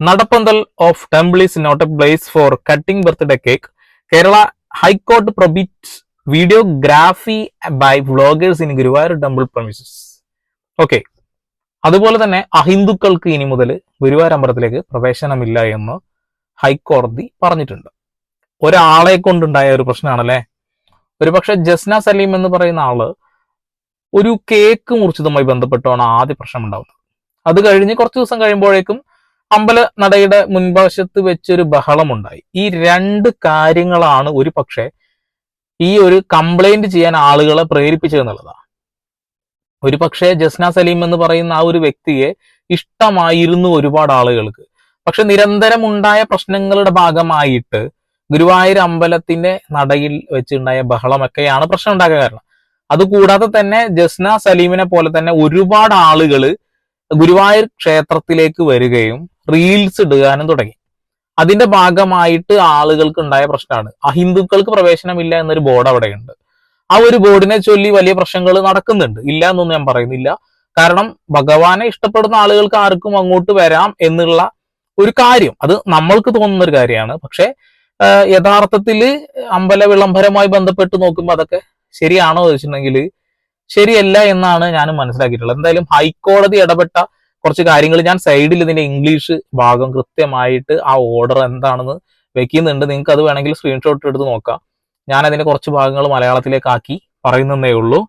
Nadappanthal of temple is not a place for cutting birthday cake Kerala high court prohibit videography by vloggers in Guruvayur temple premises okay അതുപോലെ തന്നെ അഹിന്ദുക്കൾക്ക് ഇനി മുതൽ ഗുരുവായൂർ അമ്പലത്തിലേക്ക് പ്രവേശനമില്ല എന്ന് ഹൈക്കോടതി പറഞ്ഞിട്ടുണ്ട്. ഒരാളെ കൊണ്ടുണ്ടായ ഒരു പ്രശ്നമാണല്ലേ ഒരുപക്ഷെ ജസ്ന സലീം എന്ന് പറയുന്ന ആൾ ഒരു കേക്ക് മുറിച്ചതുമായി ബന്ധപ്പെട്ടാണ് ആദ്യ പ്രശ്നം ഉണ്ടാവുന്നത് അത് കഴിഞ്ഞ് കുറച്ച് ദിവസം കഴിയുമ്പോഴേക്കും അമ്പല നടയുടെ മുൻവശത്ത് വെച്ചൊരു ബഹളമുണ്ടായി. ഈ രണ്ട് കാര്യങ്ങളാണ് ഒരു പക്ഷേ ഈ ഒരു കംപ്ലൈന്റ് ചെയ്യാൻ ആളുകളെ പ്രേരിപ്പിച്ചതെന്നുള്ളതാണ് ഒരു പക്ഷേ ജസ്ന സലീം എന്ന് പറയുന്ന ആ ഒരു വ്യക്തിയെ ഇഷ്ടമായിരുന്നു ഒരുപാട് ആളുകൾക്ക്. പക്ഷെ നിരന്തരം ഉണ്ടായ പ്രശ്നങ്ങളുടെ ഭാഗമായിട്ട് ഗുരുവായൂർ അമ്പലത്തിന്റെ നടയിൽ വെച്ചുണ്ടായ ബഹളമൊക്കെയാണ് പ്രശ്നം ഉണ്ടാക്കാൻ കാരണം. അതുകൂടാതെ തന്നെ ജസ്ന സലീമിനെ പോലെ തന്നെ ഒരുപാട് ആളുകൾ ഗുരുവായൂർ ക്ഷേത്രത്തിലേക്ക് വരികയും റീൽസ് ഇടുകാനും തുടങ്ങി. അതിന്റെ ഭാഗമായിട്ട് ആളുകൾക്ക് ഉണ്ടായ പ്രശ്നമാണ് അഹിന്ദുക്കൾക്ക് പ്രവേശനമില്ല എന്നൊരു ബോർഡ് അവിടെയുണ്ട്. ആ ഒരു ബോർഡിനെ ചൊല്ലി വലിയ പ്രശ്നങ്ങൾ നടക്കുന്നുണ്ട്. ഇല്ല എന്നൊന്നും ഞാൻ പറയുന്നില്ല. കാരണം ഭഗവാനെ ഇഷ്ടപ്പെടുന്ന ആളുകൾക്ക് ആർക്കും അങ്ങോട്ട് വരാം എന്നുള്ള ഒരു കാര്യം. അത് നമ്മൾക്ക് തോന്നുന്ന ഒരു കാര്യമാണ്. പക്ഷെ യഥാർത്ഥത്തിൽ അമ്പല വിളംബരമായി ബന്ധപ്പെട്ട് നോക്കുമ്പോൾ അതൊക്കെ ശരിയാണോ എന്ന് വെച്ചിട്ടുണ്ടെങ്കിൽ ശരിയല്ല എന്നാണ് ഞാൻ മനസ്സിലാക്കിയിട്ടുള്ളത്. എന്തായാലും ഹൈക്കോടതി ഇടപെട്ട കുറച്ച് കാര്യങ്ങൾ ഞാൻ സൈഡിൽ ഇതിന്റെ ഇംഗ്ലീഷ് ഭാഗം കൃത്യമായിട്ട് ആ ഓർഡർ എന്താണെന്ന് വെക്കുന്നുണ്ട്. നിങ്ങൾക്ക് അത് വേണമെങ്കിൽ സ്ക്രീൻഷോട്ട് എടുത്ത് നോക്കാം. ഞാൻ അതിന്റെ കുറച്ച് ഭാഗങ്ങൾ മലയാളത്തിലേക്ക് ആക്കി പറയുന്നതേ ഉള്ളൂ.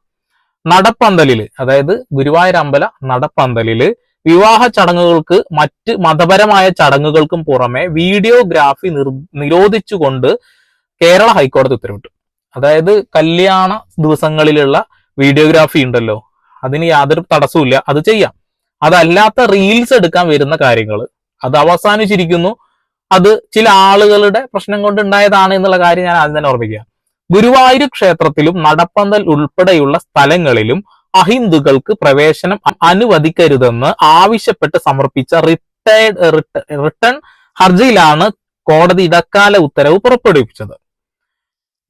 നടപ്പന്തലിൽ അതായത് ഗുരുവായൂർ അമ്പല നടപ്പന്തലിൽ വിവാഹ ചടങ്ങുകൾക്ക് മറ്റ് മതപരമായ ചടങ്ങുകൾക്കും പുറമെ വീഡിയോഗ്രാഫി നിർ നിരോധിച്ചുകൊണ്ട് കേരള ഹൈക്കോടതി ഉത്തരവിട്ടു. അതായത് കല്യാണ ദിവസങ്ങളിലുള്ള വീഡിയോഗ്രാഫി ഉണ്ടല്ലോ. അതിന് യാതൊരു തടസ്സമില്ല അത് ചെയ്യാം. അതല്ലാത്ത റീൽസ് എടുക്കാൻ വരുന്ന കാര്യങ്ങൾ അത് അവസാനിച്ചിരിക്കുന്നു. അത് ചില ആളുകളുടെ പ്രശ്നം കൊണ്ട് ഉണ്ടായതാണ് എന്നുള്ള കാര്യം ഞാൻ ആദ്യം തന്നെ ഓർമ്മിക്കുക. ഗുരുവായൂർ ക്ഷേത്രത്തിലും നടപ്പന്തൽ ഉൾപ്പെടെയുള്ള സ്ഥലങ്ങളിലും അഹിന്ദുക്കൾക്ക് പ്രവേശനം അനുവദിക്കരുതെന്ന് ആവശ്യപ്പെട്ട് സമർപ്പിച്ച റിട്ടേഡ് റിട്ടേൺ ഹർജിയിലാണ് കോടതി ഇടക്കാല ഉത്തരവ് പുറപ്പെടുവിച്ചത്.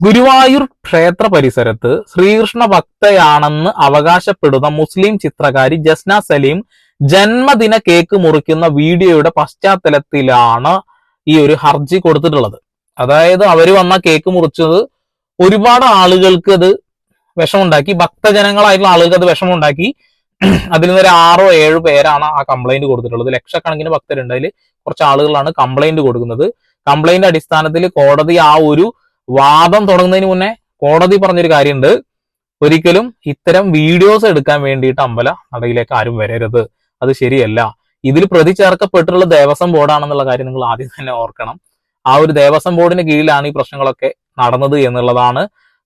ഗുരുവായൂർ ക്ഷേത്ര പരിസരത്ത് ശ്രീകൃഷ്ണ ഭക്തയാണെന്ന് അവകാശപ്പെടുന്ന മുസ്ലിം ചിത്രകാരി ജസ്ന സലീം ജന്മദിന കേക്ക് മുറിക്കുന്ന വീഡിയോയുടെ പശ്ചാത്തലത്തിലാണ് ഈ ഒരു ഹർജി കൊടുത്തിട്ടുള്ളത്. അതായത് അവർ വന്ന കേക്ക് മുറിച്ചത് ഒരുപാട് ആളുകൾക്ക് അത് വിഷമുണ്ടാക്കി ഭക്തജനങ്ങളായിട്ടുള്ള ആളുകൾക്ക് അത് വിഷമുണ്ടാക്കി അതിൽ നിന്ന് ഒരു ആറോ ഏഴോ പേരാണ് ആ കംപ്ലൈന്റ് കൊടുത്തിട്ടുള്ളത്. ലക്ഷക്കണക്കിന് ഭക്തരുണ്ട്. കുറച്ച് ആളുകളാണ് കംപ്ലൈന്റ് കൊടുക്കുന്നത്. കംപ്ലൈന്റ് അടിസ്ഥാനത്തിൽ കോടതി ആ ഒരു വാദം തുടങ്ങുന്നതിന് മുന്നേ കോടതി പറഞ്ഞൊരു കാര്യമുണ്ട്. ഒരിക്കലും ഇത്തരം വീഡിയോസ് എടുക്കാൻ വേണ്ടിയിട്ട് അമ്പല നടയിലേക്ക് ആരും വരരുത്. അത് ശരിയല്ല. ഇതിൽ പ്രതി ചേർക്കപ്പെട്ടുള്ള ദേവസ്വം ബോർഡാണെന്നുള്ള കാര്യം നിങ്ങൾ ആദ്യം തന്നെ ഓർക്കണം. ആ ഒരു ദേവസ്വം ബോർഡിന് കീഴിലാണ് ഈ പ്രശ്നങ്ങളൊക്കെ നടന്നത് എന്നുള്ളതാണ്.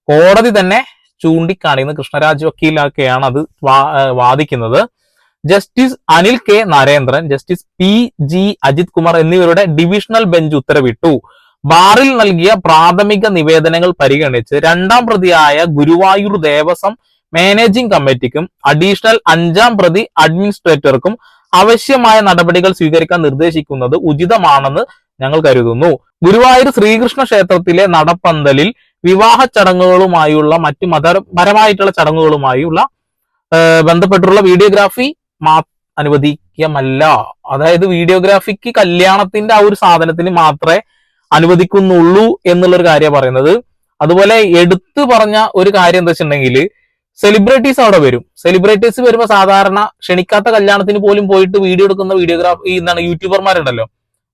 കോടതി തന്നെ ചൂണ്ടിക്കാണിക്കുന്നത് കൃഷ്ണരാജ് വക്കീലൊക്കെയാണ് അത് വാദിക്കുന്നത്. Justice Anil K Narendran justice P G Ajith Kumar എന്നിവരുടെ ഡിവിഷണൽ ബെഞ്ച് ഉത്തരവിട്ടു. ബാറിൽ നൽകിയ പ്രാഥമിക നിവേദനങ്ങൾ പരിഗണിച്ച് രണ്ടാം പ്രതിയായ ഗുരുവായൂർ ദേവസ്വം മാനേജിംഗ് കമ്മിറ്റിക്കും അഡീഷണൽ അഞ്ചാം പ്രതി അഡ്മിനിസ്ട്രേറ്റർക്കും ആവശ്യമായ നടപടികൾ സ്വീകരിക്കാൻ നിർദ്ദേശിക്കുന്നത് ഉചിതമാണെന്ന് ഞങ്ങൾ കരുതുന്നു. ഗുരുവായൂർ ശ്രീകൃഷ്ണ ക്ഷേത്രത്തിലെ നടപ്പന്തലിൽ വിവാഹ ചടങ്ങുകളുമായുള്ള മറ്റു മതപരമായിട്ടുള്ള ചടങ്ങുകളുമായുള്ള ബന്ധപ്പെട്ടുള്ള വീഡിയോഗ്രാഫി മാ അനുവദിക്കമല്ല അതായത് വീഡിയോഗ്രാഫിക്ക് കല്യാണത്തിന്റെ ആ ഒരു സാധനത്തിന് മാത്രമേ അനുവദിക്കുന്നുള്ളൂ എന്നുള്ളൊരു കാര്യം പറയുന്നത്. അതുപോലെ എടുത്തു പറഞ്ഞ ഒരു കാര്യം എന്താ വെച്ചിട്ടുണ്ടെങ്കിൽ സെലിബ്രിറ്റീസ് അവിടെ വരും. സെലിബ്രിറ്റീസ് വരുമ്പോൾ സാധാരണ ക്ഷണിക്കാത്ത കല്യാണത്തിന് പോലും പോയിട്ട് വീഡിയോ എടുക്കുന്ന വീഡിയോഗ്രാഫ് എന്താണ് യൂട്യൂബർമാരുണ്ടല്ലോ.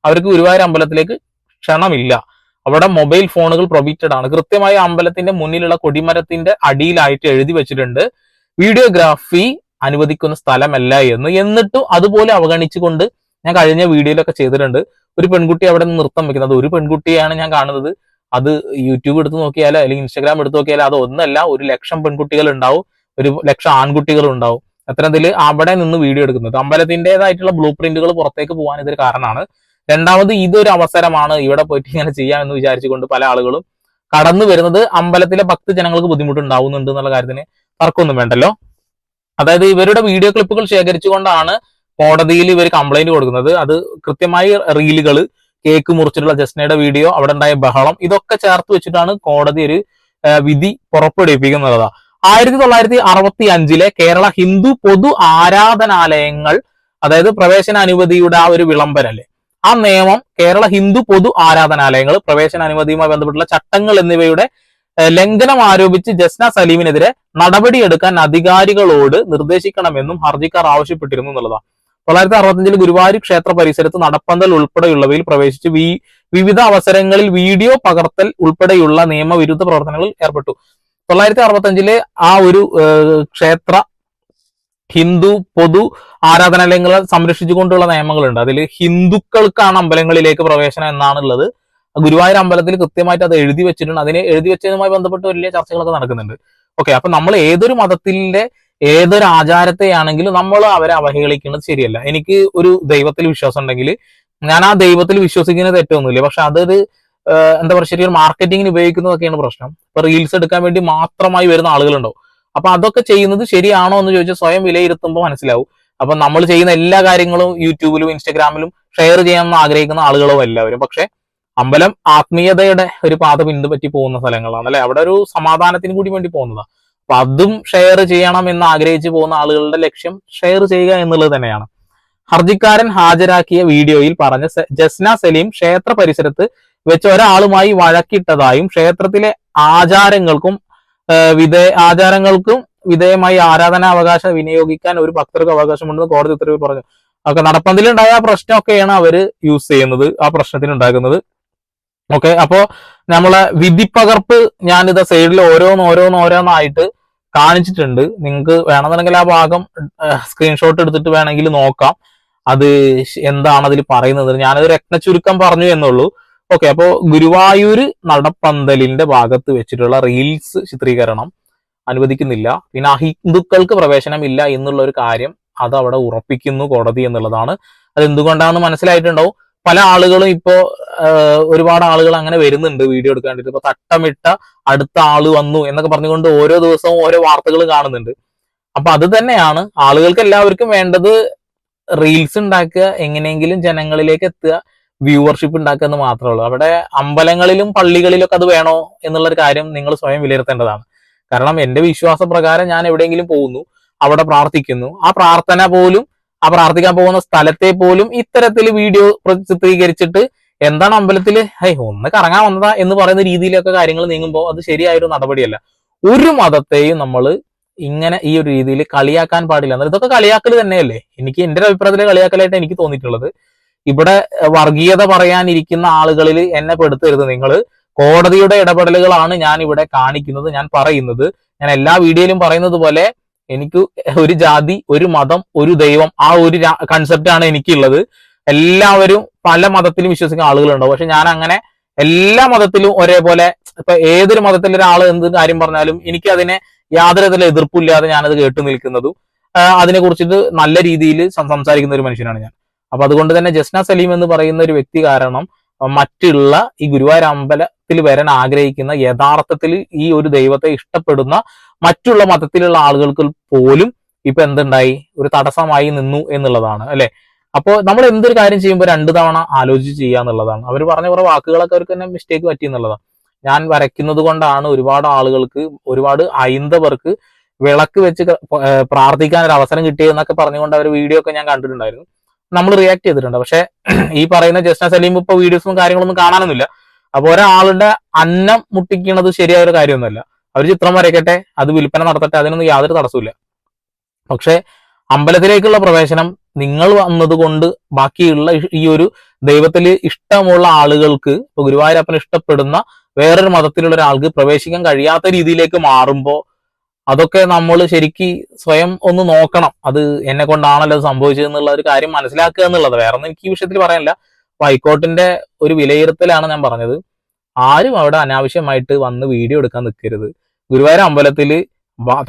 അവർക്ക് ഗുരുവായൂർ അമ്പലത്തിലേക്ക് ക്ഷണമില്ല. അവിടെ മൊബൈൽ ഫോണുകൾ പ്രൊബിറ്റഡ് ആണ്. കൃത്യമായി അമ്പലത്തിന്റെ മുന്നിലുള്ള കൊടിമരത്തിന്റെ അടിയിലായിട്ട് എഴുതി വെച്ചിട്ടുണ്ട് വീഡിയോഗ്രാഫി അനുവദിക്കുന്ന സ്ഥലമല്ല എന്ന്. എന്നിട്ടും അതുപോലെ അവഗണിച്ചുകൊണ്ട് ഞാൻ കഴിഞ്ഞ വീഡിയോയിലൊക്കെ ചെയ്തിട്ടുണ്ട്. ഒരു പെൺകുട്ടി അവിടെ നിന്ന് നൃത്തം വെക്കുന്നത്. ഒരു പെൺകുട്ടിയാണ് ഞാൻ കാണുന്നത്. അത് യൂട്യൂബ് എടുത്ത് നോക്കിയാലോ അല്ലെങ്കിൽ ഇൻസ്റ്റാഗ്രാം എടുത്ത് നോക്കിയാലോ അത് ഒന്നല്ല ഒരു ലക്ഷം പെൺകുട്ടികൾ ഉണ്ടാവും. ഒരു ലക്ഷം ആൺകുട്ടികൾ ഉണ്ടാവും. അത്തരത്തിൽ അവിടെ നിന്ന് വീഡിയോ എടുക്കുന്നത്. അമ്പലത്തിന്റെതായിട്ടുള്ള ബ്ലൂ പ്രിന്റുകൾ പുറത്തേക്ക് പോകാൻ ഇതൊരു കാരണമാണ്. രണ്ടാമത് ഇതൊരു അവസരമാണ് ഇവിടെ പോയിട്ട് ഇങ്ങനെ ചെയ്യാമെന്ന് വിചാരിച്ചുകൊണ്ട് പല ആളുകളും കടന്നു വരുന്നത്. അമ്പലത്തിലെ ഭക്ത ജനങ്ങൾക്ക് ബുദ്ധിമുട്ടുണ്ടാവുന്നുണ്ട് എന്നുള്ള കാര്യത്തിന് തർക്കമൊന്നും വേണ്ടല്ലോ. അതായത് ഇവരുടെ വീഡിയോ ക്ലിപ്പുകൾ ശേഖരിച്ചുകൊണ്ടാണ് കോടതിയിൽ ഇവർ കംപ്ലൈന്റ് കൊടുക്കുന്നത്. അത് കൃത്യമായി റീലുകൾ കേക്ക് മുറിച്ചിട്ടുള്ള ജസ്നയുടെ വീഡിയോ അവിടെ ഉണ്ടായ ബഹളം ഇതൊക്കെ ചേർത്ത് വെച്ചിട്ടാണ് കോടതി ഒരു വിധി പുറപ്പെടുവിപ്പിക്കുന്നത്. ആയിരത്തി തൊള്ളായിരത്തി അറുപത്തി അഞ്ചിലെ കേരള ഹിന്ദു പൊതു ആരാധനാലയങ്ങൾ അതായത് പ്രവേശന അനുമതിയുടെ ആ ഒരു വിളംബരല്ലേ ആ നിയമം കേരള ഹിന്ദു പൊതു ആരാധനാലയങ്ങൾ പ്രവേശന അനുമതിയുമായി ബന്ധപ്പെട്ടുള്ള ചട്ടങ്ങൾ എന്നിവയുടെ ലംഘനം ആരോപിച്ച് ജസ്ന സലീമിനെതിരെ നടപടിയെടുക്കാൻ അധികാരികളോട് നിർദ്ദേശിക്കണമെന്നും ഹർജിക്കാർ ആവശ്യപ്പെട്ടിരുന്നു എന്നുള്ളതാണ്. തൊള്ളായിരത്തി അറുപത്തഞ്ചിൽ ഗുരുവായൂർ ക്ഷേത്ര പരിസരത്ത് നടപ്പന്തൽ ഉൾപ്പെടെയുള്ളവയിൽ പ്രവേശിച്ച് വി വിവിധ അവസരങ്ങളിൽ വീഡിയോ പകർത്തൽ ഉൾപ്പെടെയുള്ള നിയമവിരുദ്ധ പ്രവർത്തനങ്ങളിൽ ഏർപ്പെട്ടു. തൊള്ളായിരത്തി അറുപത്തഞ്ചിലെ ആ ഒരു ക്ഷേത്ര ഹിന്ദു പൊതു ആരാധനാലയങ്ങളെ സംരക്ഷിച്ചുകൊണ്ടുള്ള നിയമങ്ങളുണ്ട്. അതിൽ ഹിന്ദുക്കൾക്കാണ് അമ്പലങ്ങളിലേക്ക് പ്രവേശനം എന്നാണുള്ളത്. ഗുരുവായൂർ അമ്പലത്തിൽ കൃത്യമായിട്ട് അത് എഴുതി വെച്ചിട്ടുണ്ട്. അതിനെ എഴുതി വെച്ചതുമായി ബന്ധപ്പെട്ട് വലിയ ചർച്ചകളൊക്കെ നടക്കുന്നുണ്ട്. ഓക്കെ അപ്പൊ നമ്മൾ ഏതൊരു മതത്തിന്റെ ഏതൊരു ആചാരത്തെയാണെങ്കിലും നമ്മൾ അവരെ അവഹേളിക്കുന്നത് ശരിയല്ല. എനിക്ക് ഒരു ദൈവത്തിൽ വിശ്വാസം ഉണ്ടെങ്കിൽ ഞാൻ ആ ദൈവത്തിൽ വിശ്വസിക്കുന്നത് തെറ്റൊന്നുമില്ല പക്ഷെ അതൊരു എന്താ പറയുക ശരിക്കും മാർക്കറ്റിങ്ങിന് ഉപയോഗിക്കുന്നതൊക്കെയാണ് പ്രശ്നം. ഇപ്പൊ റീൽസ് എടുക്കാൻ വേണ്ടി മാത്രമായി വരുന്ന ആളുകളുണ്ടോ അപ്പൊ അതൊക്കെ ചെയ്യുന്നത് ശരിയാണോ എന്ന് ചോദിച്ചാൽ സ്വയം വിലയിരുത്തുമ്പോൾ മനസ്സിലാവും. അപ്പൊ നമ്മൾ ചെയ്യുന്ന എല്ലാ കാര്യങ്ങളും യൂട്യൂബിലും ഇൻസ്റ്റാഗ്രാമിലും ഷെയർ ചെയ്യാമെന്ന് ആഗ്രഹിക്കുന്ന ആളുകളും എല്ലാവരും. പക്ഷെ അമ്പലം ആത്മീയതയുടെ ഒരു പാത പിന്തുപറ്റി പോകുന്ന സ്ഥലങ്ങളാണ്. അല്ലെ? അവിടെ ഒരു സമാധാനത്തിന് കൂടി വേണ്ടി പോകുന്നതാണ് അപ്പൊ അതും ഷെയർ ചെയ്യണം എന്ന് ആഗ്രഹിച്ചു പോകുന്ന ആളുകളുടെ ലക്ഷ്യം ഷെയർ ചെയ്യുക എന്നുള്ളത് തന്നെയാണ്. ഹർജിക്കാരൻ ഹാജരാക്കിയ വീഡിയോയിൽ പറഞ്ഞ ജസ്ന സലീം ക്ഷേത്ര പരിസരത്ത് വെച്ച് ഒരാളുമായി വഴക്കിട്ടതായും ക്ഷേത്രത്തിലെ ആചാരങ്ങൾക്കും വിധേ ആചാരങ്ങൾക്കും വിധേയമായി ആരാധനാവകാശം വിനിയോഗിക്കാൻ ഒരു ഭക്തർക്ക് അവകാശമുണ്ടെന്ന് കോടതി ഉത്തരവിൽ പറഞ്ഞു. ഒക്കെ നടപ്പന്തിലുണ്ടായ ആ പ്രശ്നമൊക്കെയാണ് അവർ യൂസ് ചെയ്യുന്നത് ആ പ്രശ്നത്തിന് ഉണ്ടാക്കുന്നത് ഓക്കെ അപ്പോ നമ്മളെ വിധിപ്പകർപ്പ് ഞാനിത് സൈഡിൽ ഓരോന്ന് ഓരോന്ന് ഓരോന്നായിട്ട് കാണിച്ചിട്ടുണ്ട്. നിങ്ങൾക്ക് വേണമെന്നുണ്ടെങ്കിൽ ആ ഭാഗം സ്ക്രീൻഷോട്ട് എടുത്തിട്ട് വേണമെങ്കിൽ നോക്കാം. അത് എന്താണ് അതിൽ പറയുന്നത്. ഞാനത് രത്ന ചുരുക്കം പറഞ്ഞു എന്നുള്ളൂ. ഓക്കെ അപ്പോൾ ഗുരുവായൂർ നടപ്പന്തലിന്റെ ഭാഗത്ത് വെച്ചിട്ടുള്ള റീൽസ് ചിത്രീകരണം അനുവദിക്കുന്നില്ല. പിന്നെ അഹിന്ദുക്കൾക്ക് പ്രവേശനമില്ല എന്നുള്ള ഒരു കാര്യം അത് അവിടെ ഉറപ്പിക്കുന്നു കോടതി എന്നുള്ളതാണ്. അത് എന്തുകൊണ്ടാണെന്ന് മനസ്സിലായിട്ടുണ്ടാവും? പല ആളുകളും ഇപ്പോ ഒരുപാട് ആളുകൾ അങ്ങനെ വരുന്നുണ്ട് വീഡിയോ എടുക്കാൻ വേണ്ടിയിട്ട്. ഇപ്പൊ തട്ടമിട്ട അടുത്ത ആൾ വന്നു എന്നൊക്കെ പറഞ്ഞുകൊണ്ട് ഓരോ ദിവസവും ഓരോ വാർത്തകൾ കാണുന്നുണ്ട്. അപ്പൊ അത് തന്നെയാണ്. ആളുകൾക്ക് എല്ലാവർക്കും വേണ്ടത് റീൽസ് ഉണ്ടാക്കുക എങ്ങനെയെങ്കിലും ജനങ്ങളിലേക്ക് എത്തുക വ്യൂവർഷിപ്പ് ഉണ്ടാക്കുക എന്ന് മാത്രമേ ഉള്ളൂ. അവിടെ അമ്പലങ്ങളിലും പള്ളികളിലൊക്കെ അത് വേണോ എന്നുള്ള ഒരു കാര്യം നിങ്ങൾ സ്വയം വിലയിരുത്തേണ്ടതാണ്. കാരണം എന്റെ വിശ്വാസ പ്രകാരം ഞാൻ എവിടെയെങ്കിലും പോകുന്നു അവിടെ പ്രാർത്ഥിക്കുന്നു. ആ പ്രാർത്ഥന പോലും പ്രാർത്ഥിക്കാൻ പോകുന്ന സ്ഥലത്തെ പോലും ഇത്തരത്തിൽ വീഡിയോ ചിത്രീകരിച്ചിട്ട് എന്താണ് അമ്പലത്തിൽ ഹൈ ഒന്ന് കറങ്ങാൻ വന്നതാ എന്ന് പറയുന്ന രീതിയിലൊക്കെ കാര്യങ്ങൾ നീങ്ങുമ്പോൾ അത് ശരിയായൊരു നടപടിയല്ല. ഒരു മതത്തെയും നമ്മൾ ഇങ്ങനെ ഈ ഒരു രീതിയിൽ കളിയാക്കാൻ പാടില്ല. എന്നാൽ ഇതൊക്കെ കളിയാക്കൽ തന്നെയല്ലേ? എനിക്ക് എന്റെ ഒരു അഭിപ്രായത്തിൽ കളിയാക്കലായിട്ട് എനിക്ക് തോന്നിയിട്ടുള്ളത്. ഇവിടെ വർഗീയത പറയാനിരിക്കുന്ന ആളുകളിൽ എന്നെ പെടുത്തരുത് നിങ്ങൾ കോടതിയുടെ ഇടപെടലുകളാണ് ഞാൻ ഇവിടെ കാണിക്കുന്നത് ഞാൻ പറയുന്നത്. ഞാൻ എല്ലാ വീഡിയോയിലും പറയുന്നത് പോലെ എനിക്ക് ഒരു ജാതി ഒരു മതം ഒരു ദൈവം ആ ഒരു കൺസെപ്റ്റ് ആണ് എനിക്കുള്ളത്. എല്ലാവരും പല മതത്തിലും വിശ്വസിക്കുന്ന ആളുകളുണ്ടാവും. പക്ഷെ ഞാൻ അങ്ങനെ എല്ലാ മതത്തിലും ഒരേപോലെ ഇപ്പൊ ഏതൊരു മതത്തിലെ എന്ത് കാര്യം പറഞ്ഞാലും എനിക്ക് അതിനെ യാതൊരു തരത്തിലുള്ള എതിർപ്പില്ലാതെ ഞാനത് കേട്ടു നിൽക്കുന്നതും അതിനെ കുറിച്ചിട്ട് നല്ല രീതിയിൽ സംസാരിക്കുന്ന ഒരു മനുഷ്യനാണ് ഞാൻ. അപ്പൊ അതുകൊണ്ട് തന്നെ ജസ്ന സലീം എന്ന് പറയുന്ന ഒരു വ്യക്തി കാരണം മറ്റുള്ള ഈ ഗുരുവായൂർ അമ്പലത്തിൽ വരാൻ ആഗ്രഹിക്കുന്ന യഥാർത്ഥത്തിൽ ഈ ഒരു ദൈവത്തെ ഇഷ്ടപ്പെടുന്ന മറ്റുള്ള മതത്തിലുള്ള ആളുകൾക്ക് പോലും ഇപ്പൊ എന്തുണ്ടായി? ഒരു തടസ്സമായി നിന്നു എന്നുള്ളതാണ് അല്ലെ? അപ്പോ നമ്മൾ എന്തൊരു കാര്യം ചെയ്യുമ്പോൾ രണ്ടു തവണ ആലോചിച്ച് ചെയ്യുക എന്നുള്ളതാണ്. അവർ പറഞ്ഞ കുറെ വാക്കുകളൊക്കെ അവർക്ക് തന്നെ മിസ്റ്റേക്ക് പറ്റി എന്നുള്ളതാണ്. ഞാൻ വരയ്ക്കുന്നത് കൊണ്ടാണ് ഒരുപാട് ആളുകൾക്ക് ഒരുപാട് ഹൈന്ദവർക്ക് വിളക്ക് വെച്ച് പ്രാർത്ഥിക്കാൻ ഒരു അവസരം കിട്ടിയെന്നൊക്കെ പറഞ്ഞുകൊണ്ട് അവർ വീഡിയോ ഒക്കെ ഞാൻ കണ്ടിട്ടുണ്ടായിരുന്നു. നമ്മൾ റിയാക്ട് ചെയ്തിട്ടുണ്ട്. പക്ഷെ ഈ പറയുന്ന ജസ്ന സലീം ഇപ്പൊ വീഡിയോസും കാര്യങ്ങളൊന്നും കാണാനൊന്നുമില്ല. അപ്പൊ ഒരാളുടെ അന്നം മുട്ടിക്കണത് ശരിയായ ഒരു കാര്യമൊന്നുമല്ല. അവർ ചിത്രം വരയ്ക്കട്ടെ അത് വിൽപ്പന നടത്തട്ടെ അതിനൊന്നും യാതൊരു തടസ്സമില്ല പക്ഷെ അമ്പലത്തിലേക്കുള്ള പ്രവേശനം നിങ്ങൾ വന്നതുകൊണ്ട് ബാക്കിയുള്ള ഈ- ഒരു ദൈവത്തിൽ ഇഷ്ടമുള്ള ആളുകൾക്ക് ഗുരുവായൂരപ്പൻ ഇഷ്ടപ്പെടുന്ന വേറൊരു മതത്തിലുള്ള ഒരാൾക്ക് പ്രവേശിക്കാൻ കഴിയാത്ത രീതിയിലേക്ക് മാറുമ്പോൾ അതൊക്കെ നമ്മൾ ശരിക്ക് സ്വയം ഒന്ന് നോക്കണം. അത് എന്നെ കൊണ്ടാണല്ലോ സംഭവിച്ചതെന്നുള്ള ഒരു കാര്യം മനസ്സിലാക്കുക എന്നുള്ളത്. വേറെ ഒന്നും എനിക്ക് ഈ വിഷയത്തിൽ പറയാനില്ല. ഹൈക്കോർട്ടിന്റെ ഒരു വിലയിരുത്തലാണ് ഞാൻ പറഞ്ഞത്. ആരും അവിടെ അനാവശ്യമായിട്ട് വന്ന് വീഡിയോ എടുക്കാൻ നിൽക്കരുത് ഗുരുവായൂർ അമ്പലത്തിൽ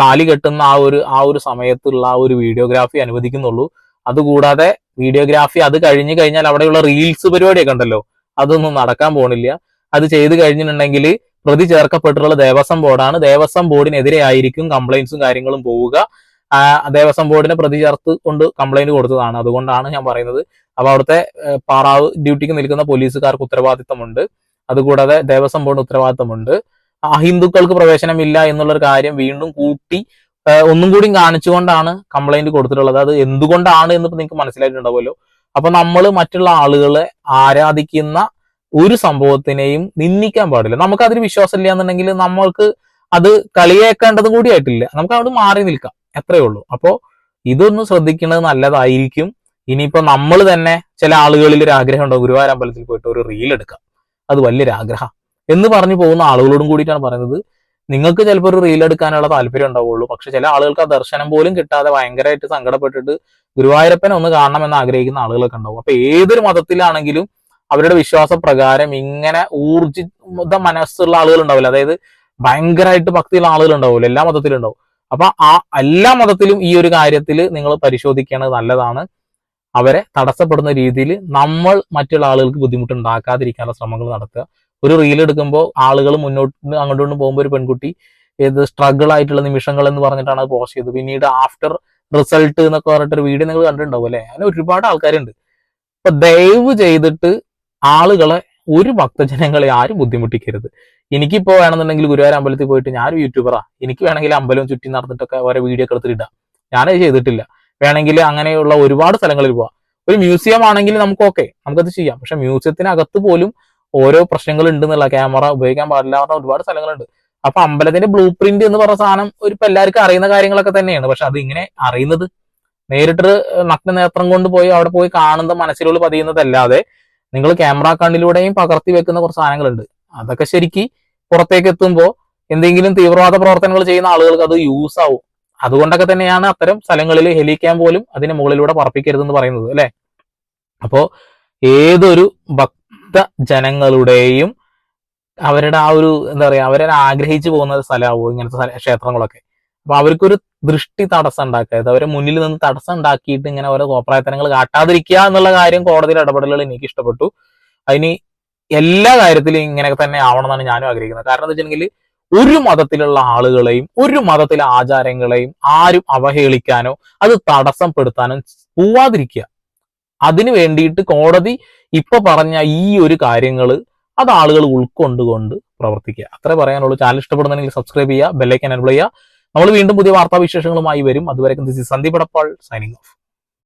താലി കെട്ടുന്ന ആ ഒരു ആ ഒരു സമയത്തുള്ള ആ ഒരു വീഡിയോഗ്രാഫി അനുവദിക്കുന്നുള്ളൂ. അതുകൂടാതെ വീഡിയോഗ്രാഫി അത് കഴിഞ്ഞു കഴിഞ്ഞാൽ അവിടെയുള്ള റീൽസ് പരിപാടിയൊക്കെ ഉണ്ടല്ലോ. അതൊന്നും നടക്കാൻ പോണില്ല. അത് ചെയ്ത് കഴിഞ്ഞിട്ടുണ്ടെങ്കിൽ പ്രതി ചേർക്കപ്പെട്ടിട്ടുള്ള ദേവസ്വം ബോർഡാണ്. ദേവസ്വം ബോർഡിനെതിരെയായിരിക്കും കംപ്ലൈന്റ്സും കാര്യങ്ങളും പോവുക. ദേവസ്വം ബോർഡിനെ പ്രതി ചേർത്ത് കൊണ്ട് കംപ്ലൈന്റ് കൊടുത്തതാണ്. അതുകൊണ്ടാണ് ഞാൻ പറയുന്നത്. അപ്പൊ അവിടുത്തെ പാറാവ് ഡ്യൂട്ടിക്ക് നിൽക്കുന്ന പോലീസുകാർക്ക് ഉത്തരവാദിത്തമുണ്ട്. അതുകൂടാതെ ദേവസ്വം ബോർഡിന് ഉത്തരവാദിത്തമുണ്ട്. അഹിന്ദുക്കൾക്ക് പ്രവേശനമില്ല എന്നുള്ളൊരു കാര്യം വീണ്ടും കൂട്ടി ഒന്നും കൂടി കാണിച്ചുകൊണ്ടാണ് കംപ്ലൈന്റ് കൊടുത്തിട്ടുള്ളത്. അത് എന്തുകൊണ്ടാണ് എന്ന് നിങ്ങൾക്ക് മനസ്സിലായിട്ടുണ്ടാവുമല്ലോ. അപ്പൊ നമ്മൾ മറ്റുള്ള ആളുകളെ ആരാധിക്കുന്ന ഒരു സംഭവത്തിനെയും നിന്ദിക്കാൻ പാടില്ല. നമുക്ക് അതിൽ വിശ്വാസമില്ല എന്നുണ്ടെങ്കിൽ നമ്മൾക്ക് അത് കളിയേക്കേണ്ടതും കൂടി ആയിട്ടില്ല. നമുക്ക് അവിടെ മാറി നിൽക്കാം. എത്രയേ ഉള്ളൂ. അപ്പോ ഇതൊന്നും ശ്രദ്ധിക്കുന്നത് നല്ലതായിരിക്കും. ഇനിയിപ്പോ നമ്മൾ തന്നെ ചില ആളുകളിൽ ഒരു ആഗ്രഹം ഉണ്ടോ? ഗുരുവായൂർ അമ്പലത്തിൽ പോയിട്ട് ഒരു റീൽ എടുക്കാം. അത് വലിയൊരു ആഗ്രഹം. എന്ന് പറഞ്ഞു പോകുന്ന ആളുകളോടും കൂടിയിട്ടാണ് പറയുന്നത്. നിങ്ങൾക്ക് ചിലപ്പോൾ ഒരു റീൽ എടുക്കാനുള്ള താല്പര്യം ഉണ്ടാവുള്ളൂ. പക്ഷെ ചില ആളുകൾക്ക് ആ ദർശനം പോലും കിട്ടാതെ ഭയങ്കരമായിട്ട് സങ്കടപ്പെട്ടിട്ട് ഗുരുവായൂരപ്പനെ ഒന്ന് കാണണം എന്ന് ആഗ്രഹിക്കുന്ന ആളുകളൊക്കെ ഉണ്ടാവും. അപ്പൊ ഏതൊരു മതത്തിലാണെങ്കിലും അവരുടെ വിശ്വാസപ്രകാരം ഇങ്ങനെ ഊർജിത മനസ്സുള്ള ആളുകൾ ഉണ്ടാവില്ല. അതായത് ഭയങ്കരമായിട്ട് ഭക്തിയുള്ള ആളുകൾ ഉണ്ടാവില്ല. എല്ലാ മതത്തിലും ഉണ്ടാവും. അപ്പൊ ആ എല്ലാ മതത്തിലും ഈ ഒരു കാര്യത്തിൽ നിങ്ങൾ പരിശോധിക്കേണ്ടത് നല്ലതാണ്. അവരെ തടസ്സപ്പെടുന്ന രീതിയിൽ നമ്മൾ മറ്റുള്ള ആളുകൾക്ക് ബുദ്ധിമുട്ട് ഉണ്ടാക്കാതിരിക്കാനുള്ള ശ്രമങ്ങൾ നടത്തുക. ഒരു റീൽ എടുക്കുമ്പോൾ ആളുകൾ മുന്നോട്ട് അങ്ങോട്ടും ഇങ്ങോട്ടും പോകുമ്പോൾ ഒരു പെൺകുട്ടി ഏത് സ്ട്രഗിൾ ആയിട്ടുള്ള നിമിഷങ്ങൾ എന്ന് പറഞ്ഞിട്ടാണ് അത് പോസ്റ്റ് ചെയ്തത്. പിന്നീട് ആഫ്റ്റർ റിസൾട്ട് എന്നൊക്കെ പറഞ്ഞിട്ട് ഒരു വീഡിയോ നിങ്ങൾ കണ്ടിട്ടുണ്ടാവും അല്ലെ? അങ്ങനെ ഒരുപാട് ആൾക്കാരുണ്ട്. അപ്പൊ ദയവ് ചെയ്തിട്ട് ആളുകളെ ഒരു ഭക്തജനങ്ങളെ ആരും ബുദ്ധിമുട്ടിക്കരുത്. എനിക്കിപ്പോ വേണമെന്നുണ്ടെങ്കിൽ ഗുരുവായൂർ അമ്പലത്തിൽ പോയിട്ട് ഞാനൊരു യൂട്യൂബറാ എനിക്ക് വേണമെങ്കിൽ അമ്പലം ചുറ്റി നടന്നിട്ടൊക്കെ ഓരോ വീഡിയോ ഒക്കെ എടുത്തിട്ടിടാം ഞാനത് ചെയ്തിട്ടില്ല. വേണമെങ്കിൽ അങ്ങനെയുള്ള ഒരുപാട് സ്ഥലങ്ങളിൽ പോവാം. ഒരു മ്യൂസിയം ആണെങ്കിൽ നമുക്ക് ഓക്കെ നമുക്കത് ചെയ്യാം. പക്ഷെ മ്യൂസിയത്തിനകത്ത് പോലും ഓരോ പ്രശ്നങ്ങൾ ഉണ്ടെന്നുള്ള ക്യാമറ ഉപയോഗിക്കാൻ പാടില്ല ഒരുപാട് സ്ഥലങ്ങളുണ്ട്. അപ്പൊ അമ്പലത്തിന്റെ ബ്ലൂ പ്രിന്റ് എന്ന് പറഞ്ഞ സാധനം ഒരു ഇപ്പൊ എല്ലാവർക്കും അറിയുന്ന കാര്യങ്ങളൊക്കെ തന്നെയാണ്. പക്ഷെ അത് ഇങ്ങനെ അറിയുന്നത് നേരിട്ട് നഗ്ന നേത്രം കൊണ്ട് പോയി അവിടെ പോയി കാണുന്ന മനസ്സിലുള്ള പതിയുന്നതല്ലാതെ നിങ്ങൾ ക്യാമറ കണ്ണിലൂടെയും പകർത്തി വെക്കുന്ന കുറച്ച് സാധനങ്ങളുണ്ട്. അതൊക്കെ ശരിക്ക് പുറത്തേക്ക് എത്തുമ്പോൾ എന്തെങ്കിലും തീവ്രവാദ പ്രവർത്തനങ്ങൾ ചെയ്യുന്ന ആളുകൾക്ക് അത് യൂസ് ആവും. അതുകൊണ്ടൊക്കെ തന്നെയാണ് അത്തരം സ്ഥലങ്ങളിൽ ഹെലിക്കാൻ പോലും അതിന് മുകളിലൂടെ പറപ്പിക്കരുതെന്ന് പറയുന്നത് അല്ലെ? അപ്പോ ഏതൊരു ഭക്ത ജനങ്ങളുടെയും അവരുടെ ആ ഒരു എന്താ പറയാ അവരെ ആഗ്രഹിച്ചു പോകുന്ന സ്ഥലമാവും ഇങ്ങനത്തെ ക്ഷേത്രങ്ങളൊക്കെ. അപ്പൊ അവർക്കൊരു ദൃഷ്ടി തടസ്സം ഉണ്ടാക്കരുത്. അവരെ മുന്നിൽ നിന്ന് തടസ്സം ഉണ്ടാക്കിയിട്ട് ഇങ്ങനെ ഓരോ കോപ്രായത്തനങ്ങൾ കാട്ടാതിരിക്കുക എന്നുള്ള കാര്യം കോടതിയുടെ ഇടപെടലുകൾ എനിക്ക് ഇഷ്ടപ്പെട്ടു. അതിന് എല്ലാ കാര്യത്തിലും ഇങ്ങനെ തന്നെ ആവണം എന്നാണ് ഞാനും ആഗ്രഹിക്കുന്നത്. കാരണം എന്താ വെച്ചിട്ടുണ്ടെങ്കിൽ ഒരു മതത്തിലുള്ള ആളുകളെയും ഒരു മതത്തിലെ ആചാരങ്ങളെയും ആരും അവഹേളിക്കാനോ അത് തടസ്സപ്പെടുത്താനോ പോവാതിരിക്കുക. അതിനു വേണ്ടിയിട്ട് കോടതി ഇപ്പൊ പറഞ്ഞ ഈ ഒരു കാര്യങ്ങൾ അത് ആളുകൾ ഉൾക്കൊണ്ടുകൊണ്ട് പ്രവർത്തിക്കുക. അത്രേ പറയാനുള്ളൂ. ചാനൽ ഇഷ്ടപ്പെടുന്നുണ്ടെങ്കിൽ സബ്സ്ക്രൈബ് ചെയ്യുക ബെല്ലൈക്കൻ എനബിൾ ചെയ്യുക. നമ്മൾ വീണ്ടും പുതിയ വാർത്താവിശേഷങ്ങളുമായി വരും. അതുവരെ ദിസ് സന്ദീപ് സൈനിങ് ഓഫ്